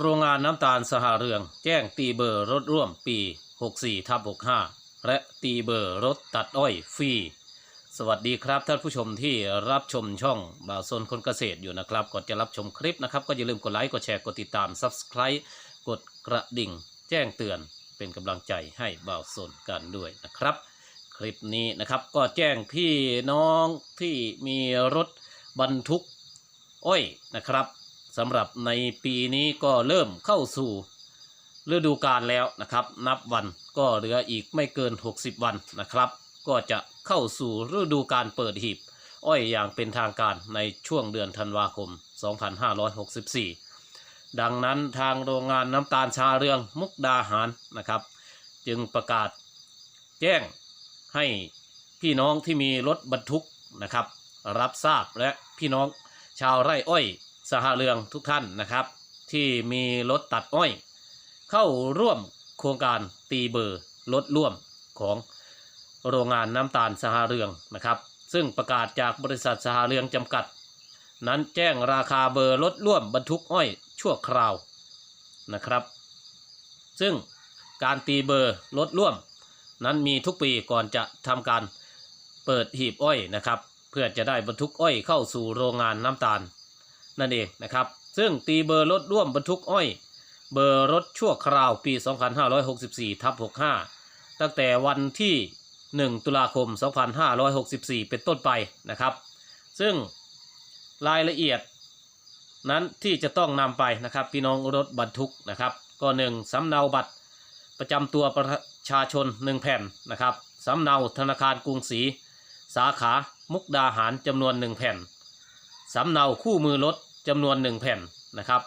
โรงงานน้ำตาลสหเรือง แจ้งตีเบอร์รถร่วมปี 64ทับ65 และตีเบอร์รถตัดอ้อยฟรี สวัสดีครับท่านผู้ชมที่รับชมช่องบ่าวโซนคนเกษตรอยู่นะครับ ก่อนจะรับชมคลิปนะครับ ก็อย่าลืมกดไลค์ กดแชร์ กดติดตาม Subscribe กดกระดิ่ง แจ้งเตือนเป็นกำลังใจให้บ่าวโซนกันด้วยนะครับ คลิปนี้นะครับก็แจ้งพี่น้องที่มีรถบรรทุกอ้อยนะครับ สำหรับในปีนี้ก็เริ่มเข้าสู่ฤดูกาลแล้วนะครับ นับวันก็เหลืออีกไม่เกิน 60 วันนะครับ ก็จะเข้าสู่ฤดูการเปิดหีบ อ้อยอย่างเป็นทางการในช่วงเดือนธันวาคม 2564 ดังนั้นทางโรงงานน้ำตาลชาเรืองมุกดาหารนะครับ จึงประกาศแจ้งให้พี่น้องที่มีรถบรรทุกนะครับ รับทราบและพี่น้องชาวไร่อ้อย สหเรืองทุกท่านนะครับ ที่มีรถตัดอ้อย เข้าร่วมโครงการตีเบอร์รถร่วมของโรงงานน้ำตาลสหเรืองนะครับ ซึ่งประกาศจากบริษัทสหเรืองจำกัด นั้นแจ้งราคาเบอร์รถร่วมบรรทุกอ้อยชั่วคราวนะครับ ซึ่งการตีเบอร์รถร่วม นั้นมีทุกปีก่อนจะทำการเปิดหีบอ้อยนะครับ เพื่อจะได้บรรทุกอ้อยเข้าสู่โรงงานน้ำตาล นั่นเองนะครับ ซึ่งตีเบอร์รถร่วมบรรทุกอ้อย เบอร์รถชั่วคราวปี 2564ทับ65 ตั้งแต่วันที่ 1 ตุลาคม 2564 เป็นต้นไปนะครับ ซึ่งรายละเอียดนั้นที่จะต้องนำไปนะครับ พี่น้องรถบรรทุกนะครับ ก็หนึ่งสำเนาบัตรประจำตัวประชาชน 1 แผ่นนะครับสำเนาธนาคารกรุงศรีสาขามุกดาหารจำนวน 1 แผ่น สำเนาคู่มือรถจำนวน 1 แผ่นนะครับ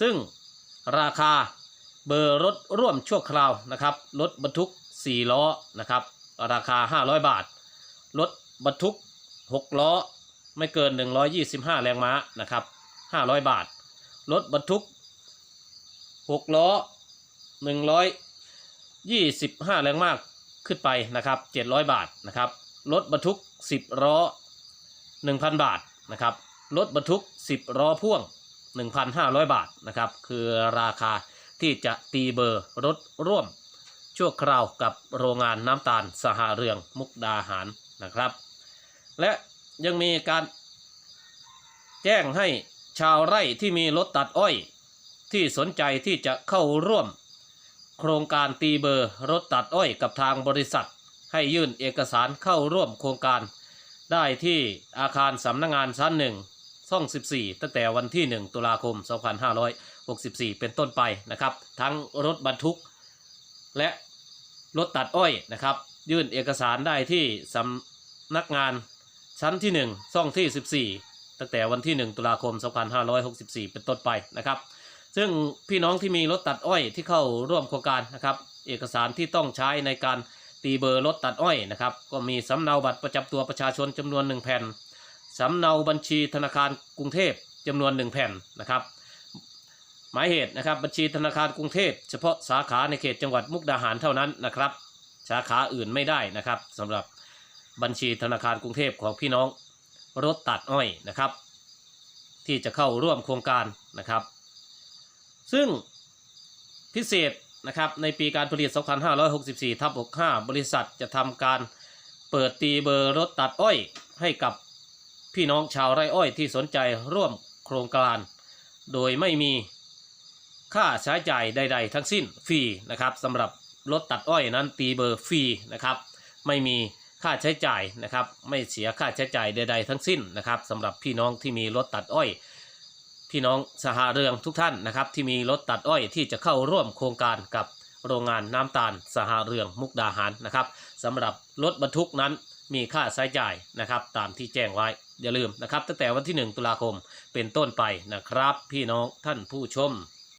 ซึ่งราคาเบอร์รถร่วมชั่วคราวนะครับรถบรรทุก 4 ล้อนะครับ ราคา 500 บาท รถบรรทุก 6 ล้อ ไม่เกิน 125 แรงม้านะครับ 500 บาท รถบรรทุก 6 ล้อ 125 แรงมากขึ้นไปนะครับ 700 บาทนะครับ รถบรรทุก 10 ล้อ 1,000 บาท นะครับรถบรรทุก 10ล้อพ่วง 1,500 บาทนะครับคือราคาที่จะตีเบอร์รถร่วม ชั่วคราวกับโรงงานน้ำตาลสหเรืองมุกดาหารนะครับ และยังมีการแจ้งให้ชาวไร่ที่มีรถตัดอ้อย ที่สนใจที่จะเข้าร่วม โครงการตีเบอร์รถตัดอ้อยกับทางบริษัท ให้ยื่นเอกสารเข้าร่วมโครงการ ได้ที่อาคารสำนักงงานชั้นหนึ่งช่อง 14 ตั้งแต่วันที่ 1 ตุลาคม 2564 เป็นต้นไปนะครับ ทั้งรถบรรทุก และรถตัดอ้อยนะครับ ยื่นเอกสารได้ที่สำนักงานชั้นที่ 1 ช่องที่ 14 ตั้งแต่วันที่ 1 ตุลาคม 2564 เป็นต้นไปนะครับ ซึ่งพี่น้องที่มีรถตัดอ้อยที่เข้าร่วมโครงการนะครับ เอกสารที่ต้องใช้ในการ ตีเบอร์รถตัดอ้อยนะครับ ก็มีสำเนาบัตรประจำตัวประชาชนจำนวนหนึ่งแผ่นสำเนาบัญชีธนาคารกรุงเทพจำนวนหนึ่งแผ่นนะครับ หมายเหตุนะครับบัญชีธนาคารกรุงเทพเฉพาะสาขาในเขตจังหวัดมุกดาหารเท่านั้นนะครับ สาขาอื่นไม่ได้นะครับสำหรับบัญชีธนาคารกรุงเทพของพี่น้องรถตัดอ้อยนะครับ ที่จะเข้าร่วมโครงการนะครับ ซึ่งพิเศษ นะครับในปีการผลิต 2564ทับ65 บริษัทจะทำการเปิดตีเบอร์รถตัดอ้อย ให้กับพี่น้องชาวไร่อ้อยที่สนใจร่วมโครงการ โดยไม่มีค่าใช้จ่ายใด ๆ ทั้งสิ้นฟรีนะครับสำหรับรถตัดอ้อยนั้นตีเบอร์ฟรีนะครับไม่มีค่าใช้จ่ายนะครับไม่เสียค่าใช้จ่ายใด ๆ ทั้งสิ้นนะครับสำหรับพี่น้องที่มีรถตัดอ้อย พี่น้องสหเรืองทุกท่านนะครับ ที่มีรถตัดอ้อยที่จะเข้าร่วมโครงการกับโรงงานน้ำตาลสหเรืองมุกดาหารนะครับสำหรับรถบรรทุกนั้นมีค่าใช้จ่ายนะครับ ตามที่แจ้งไว้อย่าลืมนะครับ ตั้งแต่วันที่ 1 ตุลาคมเป็นต้นไปนะครับ พี่น้องท่านผู้ชม